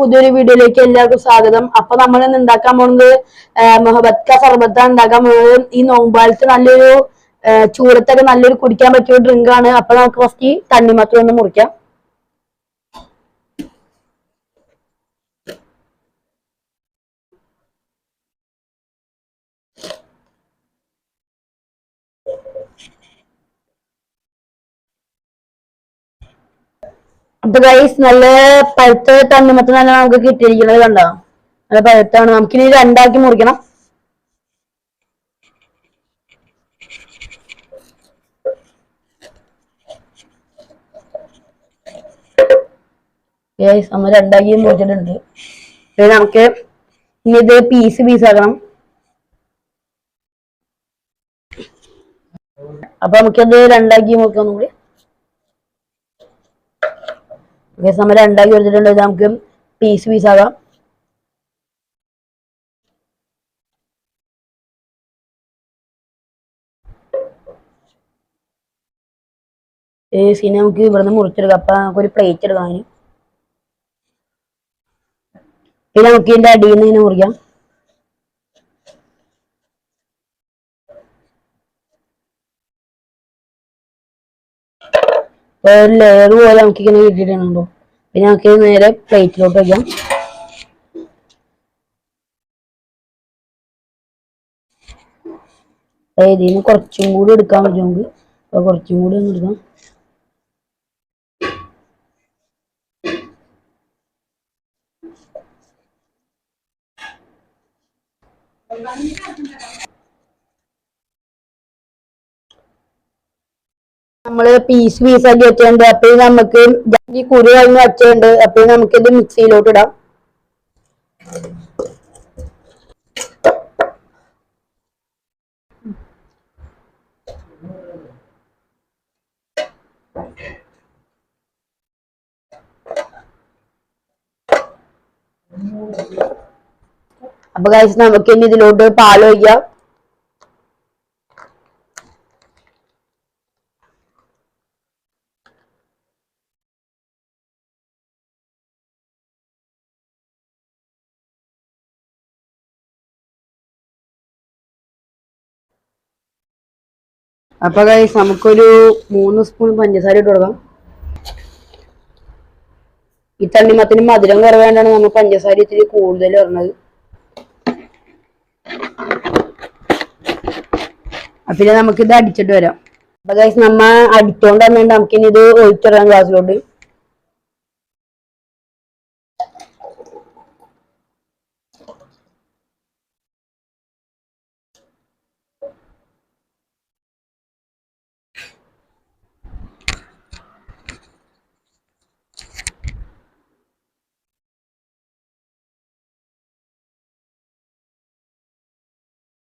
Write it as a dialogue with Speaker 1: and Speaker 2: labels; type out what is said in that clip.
Speaker 1: പുതിയൊരു വീഡിയോയിലേക്ക് എല്ലാവർക്കും സ്വാഗതം. അപ്പൊ നമ്മൾ ഇന്ന് ഉണ്ടാക്കാൻ പോകുന്നത് മൊഹബത്ത സർബത്ത ഉണ്ടാക്കാൻ പോകുന്നത് ഈ നോമ്പാലത്ത് നല്ലൊരു ചൂടത്തൊക്കെ നല്ലൊരു കുടിക്കാൻ പറ്റിയ ഡ്രിങ്ക് ആണ്. അപ്പൊ നമുക്ക് ഫസ്റ്റ് തണ്ണിമത്തം ഒന്ന് മുറിക്കാം. അപ്പൊ ഗൈസ് നല്ല പഴുത്ത തണ്ണിമത്തം തന്നെ നമുക്ക് കിട്ടിയിരിക്കുന്നത് കണ്ടോ? നല്ല പഴുത്താണ്. നമുക്കിനി രണ്ടാക്കി മുറിക്കണം. ഗൈസ് നമ്മൾ രണ്ടാക്കി മുറിച്ചിട്ടുണ്ട്. നമുക്ക് ഇനി ഇത് പീസ് പീസ് ആക്കണം. അപ്പൊ നമുക്കത് രണ്ടാക്കി മുറിക്കാം ഒന്നും ഓക്കെ നമ്മൾ രണ്ടാക്കി എടുത്തിട്ടുണ്ട് നമുക്ക് പീസ് പീസ് ആകാം. സീന നമുക്ക് ഇവിടുന്ന് മുറിച്ചെടുക്കാം. അപ്പൊ നമുക്ക് ഒരു പ്ലേറ്റ് എടുക്കാം അതിന്. പിന്നെ നമുക്ക് ഇതിന്റെ അടിയിൽ നിന്ന് ഇങ്ങനെ മുറിക്കാം. ഒരു ലെയർ പോലെ നമുക്ക് ഇങ്ങനെ കിട്ടിയിട്ടുണ്ടോ പിന്നെ നമുക്ക് നേരെ പ്ലേറ്റിലോട്ട് വയ്ക്കാം ഇതിന് കുറച്ചും കൂടി എടുക്കാൻ പറ്റുമെങ്കിൽ അപ്പൊ കുറച്ചും കൂടി ഒന്ന് എടുക്കാം. നമ്മൾ പീസ് പീസ് ആക്കി വെച്ചിട്ടുണ്ട് അപ്പഴും നമുക്ക് ഈ കുരു കഴിഞ്ഞ് വെച്ചിട്ടുണ്ട് അപ്പഴും നമുക്ക് ഇത് മിക്സിയിലോട്ട് ഇടാം. അപ്പൊ കഴിച്ച് നമുക്ക് ഇനി ഇതിലോട്ട് പാൽ അപ്പൊ ഗൈസ് നമുക്കൊരു മൂന്ന് സ്പൂൺ പഞ്ചസാര ഇട്ട് കൊടുക്കാം. ഈ തണ്ണിമത്തിന് മധുരം കുറവേണ്ടാണ് നമ്മൾ പഞ്ചസാര ഇത്തിരി കൂടുതൽ പറഞ്ഞത് പിന്നെ നമുക്കിത് അടിച്ചിട്ട് വരാം. അപ്പൊ ഗൈസ് നമ്മ അടിച്ചോണ്ട് തന്നിട്ട് നമുക്കിനി ഇത് ഒഴിച്ചിടാം ഗ്ലാസ്സിലോട്ട്